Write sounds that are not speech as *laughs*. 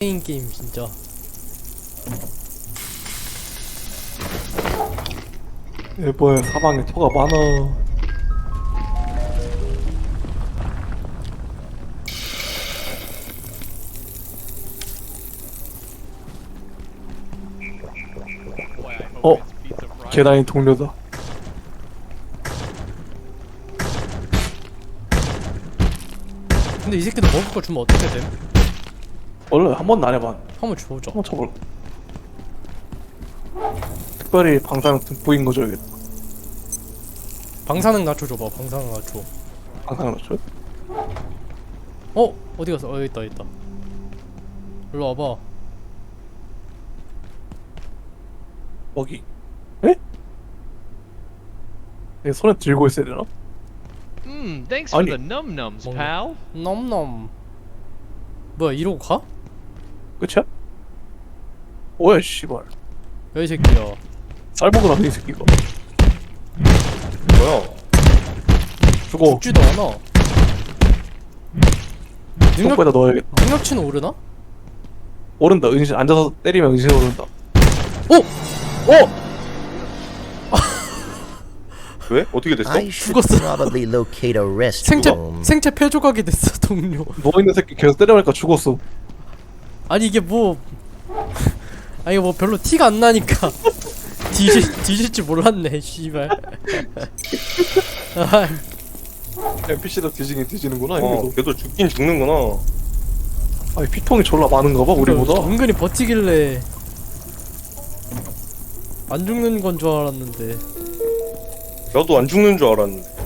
게임 게임 진짜 일본 사방에 토가 많아. 어? 계단이 동료다. 근데 이 새끼들 먹을 거 주면 어떻게 돼? 원래 한 번도 안 해봐. 한번 줘보자 한번 쳐볼. 특별히 방사능 듬보인 거 줘야겠다. 방사능 나초 줘봐 방사능 나초 방사능 줘? 어? 어디 갔어? 어 여기 있다 여기 있다 일로 와봐 먹이. 에? 얘 손에 들고 있어야 되나? Hmm, thanks for 아니. the num nums, pal. 넘넘 뭐야 이러고 가? 끝이야? 뭐야 씨발. 야이 새끼야 쌀 먹으라 이 새끼가. 뭐야? 죽어. 죽지도 않아 능력, 똥에다 넣어야겠다. 능력치는 오르나? 오른다. 은신 앉아서 때리면 은신 오른다. 오! 어! *laughs* 왜? 어떻게 됐어? I should 죽었어. probably locate a 생체. 생체 폐조각이 됐어 동료 누워 있는 새끼 계속 때려보니까 죽었어. 아니 이게 뭐 *laughs* 아니 뭐 별로 티가 안 나니까 *laughs* 뒤질 뒤질 줄 몰랐네 씨발 *laughs* 아, NPC도 뒤지긴 뒤지는구나. 어, 이거. 걔도 죽긴 죽는구나. 아니 피통이 졸라 많은가 봐 우리보다. 은근히 버티길래 안 죽는 건 줄 알았는데 나도 안 죽는 줄 알았는데.